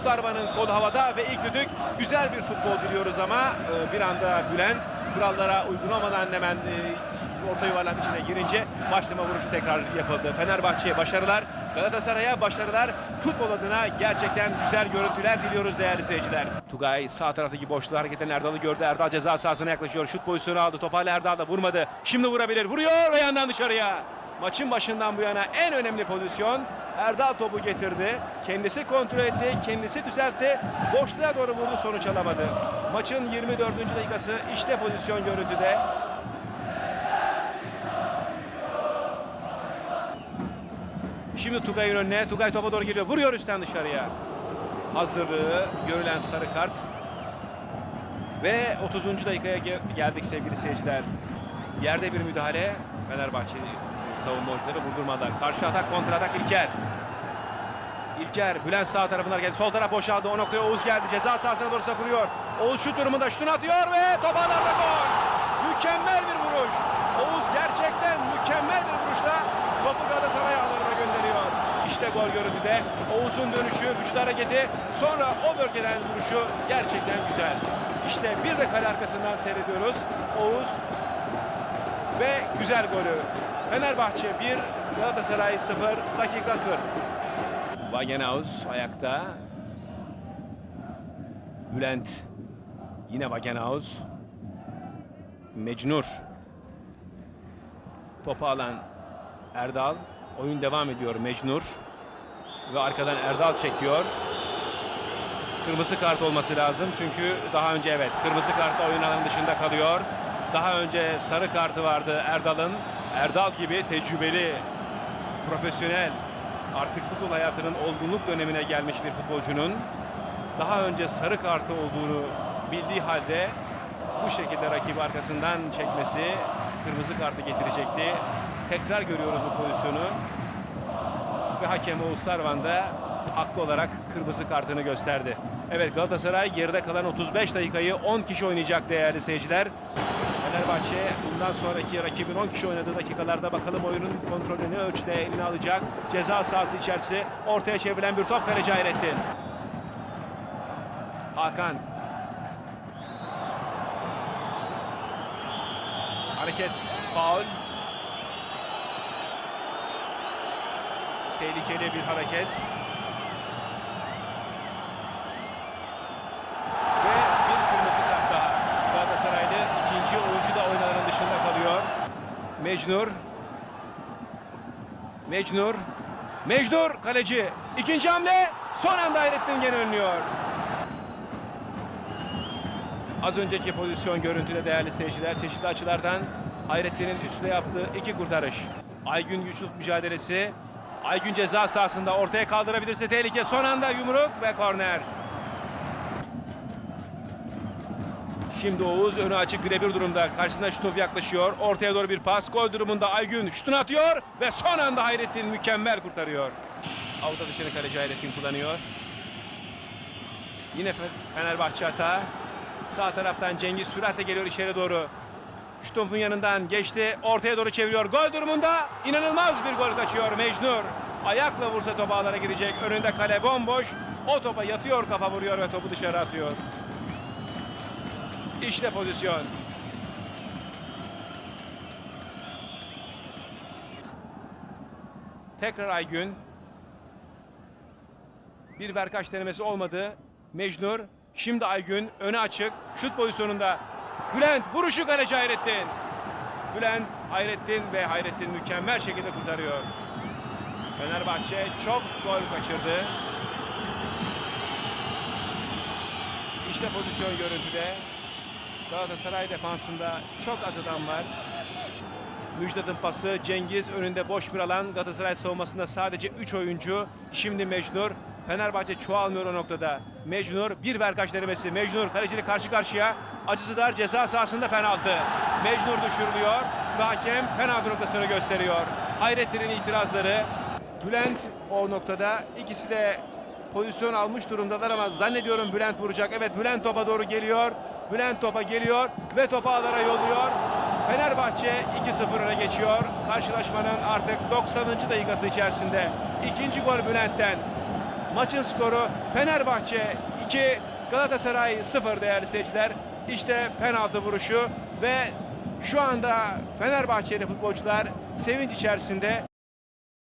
Sarva'nın kol havada ve ilk düdük güzel bir futbol diliyoruz ama e, bir anda Bülent kurallara uygun olmadan hemen e, orta yuvarlağın içine girince başlama vuruşu tekrar yapıldı. Fenerbahçe'ye başarılar, Galatasaray'a başarılar. Futbol adına gerçekten güzel görüntüler diliyoruz değerli seyirciler. Tugay sağ taraftaki boşluğu hareketten Erdal'ı gördü. Erdal ceza sahasına yaklaşıyor. Şut pozisyonu aldı. Topu Erdal da vurmadı. Şimdi vurabilir. Vuruyor ve yandan dışarıya. Maçın başından bu yana en önemli pozisyon. Erdal topu getirdi. Kendisi kontrol etti. Kendisi düzeltti. Boşluğa doğru vurdu. Sonuç alamadı. Maçın 24. dakikası işte pozisyon görüntüde. Şimdi Tugay'ın önüne. Tugay topa doğru geliyor. Vuruyor üstten dışarıya. Hazırlığı görülen sarı kart. Ve 30. dakikaya ge- geldik sevgili seyirciler. Yerde bir müdahale. Fenerbahçe savunma oyuncuları vurdurmadan. Karşı atak kontra atak İlker. İlker Bülent sağ tarafından geldi. Sol taraf boşaldı. O noktaya Oğuz geldi. Ceza sahasına doğru sakuruyor. Oğuz şut durumunda şutunu atıyor ve top ağlarda gol. Mükemmel bir vuruş. Oğuz gerçekten mükemmel bir vuruşla topu Galatasaray ağlarına gönderiyor. İşte gol görüntüde. Oğuz'un dönüşü, vücut hareketi, sonra o bölgeden vuruşu gerçekten güzel. İşte bir de kale arkasından seyrediyoruz. Oğuz ve güzel golü. Fenerbahçe 1, Galatasaray 0, dakika 40. Wagenhaus ayakta. Bülent yine Wagenhaus. Mecnur. Topu alan Erdal. Oyun devam ediyor Mecnur. Ve arkadan Erdal çekiyor. Kırmızı kart olması lazım çünkü daha önce evet kırmızı kartla oyun alanı dışında kalıyor. Daha önce sarı kartı vardı Erdal'ın. Erdal gibi tecrübeli, profesyonel, artık futbol hayatının olgunluk dönemine gelmiş bir futbolcunun daha önce sarı kartı olduğunu bildiği halde bu şekilde rakibi arkasından çekmesi kırmızı kartı getirecekti. Tekrar görüyoruz bu pozisyonu. Ve hakem Oğuz Sarvan da haklı olarak kırmızı kartını gösterdi. Evet Galatasaray geride kalan 35 dakikayı 10 kişi oynayacak değerli seyirciler. Fenerbahçe bundan sonraki rakibin 10 kişi oynadığı dakikalarda bakalım oyunun kontrolünü ölçüde eline alacak. Ceza sahası içerisi ortaya çevrilen bir top kaleci Hayrettin. Hakan. Hareket faul. Tehlikeli bir hareket. Ve bir kırmızı kart daha. Galatasaraylı ikinci oyuncu da oyun alanının dışında kalıyor. Mecnur. Mecnur. Mecnur kaleci. İkinci hamle. Son anda Hayrettin gene önlüyor. Az önceki pozisyon görüntüde değerli seyirciler çeşitli açılardan Hayrettin'in üstte yaptığı iki kurtarış. Aygün Yusuf mücadelesi. Aygün ceza sahasında ortaya kaldırabilirse tehlike. Son anda yumruk ve korner. Şimdi Oğuz önü açık birebir durumda. Karşısında Şutov yaklaşıyor. Ortaya doğru bir pas. Gol durumunda Aygün şutunu atıyor ve son anda Hayrettin mükemmel kurtarıyor. Avuta dışını kaleci Hayrettin kullanıyor. Yine Fe- Fenerbahçe hata. Sağ taraftan Cengiz süratle geliyor içeri doğru. Şutov'un yanından geçti. Ortaya doğru çeviriyor. Gol durumunda inanılmaz bir gol kaçıyor Mecnur. Ayakla vursa top ağlara girecek. Önünde kale bomboş. O topa yatıyor kafa vuruyor ve topu dışarı atıyor. İşte pozisyon. Tekrar Aygün. Bir verkaç denemesi olmadı. Mecnur. Şimdi Aygün öne açık. Şut pozisyonunda. Bülent vuruşu kaleci Hayrettin. Bülent Hayrettin ve Hayrettin mükemmel şekilde kurtarıyor. Fenerbahçe çok gol kaçırdı. İşte pozisyon görüntüde. Galatasaray defansında çok az adam var. Müjdat'ın pası Cengiz önünde boş bir alan. Galatasaray savunmasında sadece 3 oyuncu. Şimdi Mecnur. Fenerbahçe çoğalmıyor o noktada. Mecnur bir verkaç denemesi. Mecnur kaleciyle karşı karşıya. Acısı dar ceza sahasında penaltı. Mecnur düşürülüyor ve hakem penaltı noktasını gösteriyor. Hayrettin'in itirazları. Bülent o noktada ikisi de pozisyon almış durumdalar ama zannediyorum Bülent vuracak. Evet Bülent topa doğru geliyor. Bülent topa geliyor ve topu ağlara yolluyor. Fenerbahçe 2-0 öne geçiyor. Karşılaşmanın artık 90. dakikası içerisinde. ikinci gol Bülent'ten. Maçın skoru Fenerbahçe 2 Galatasaray 0 değerli seyirciler. İşte penaltı vuruşu ve şu anda Fenerbahçeli futbolcular sevinç içerisinde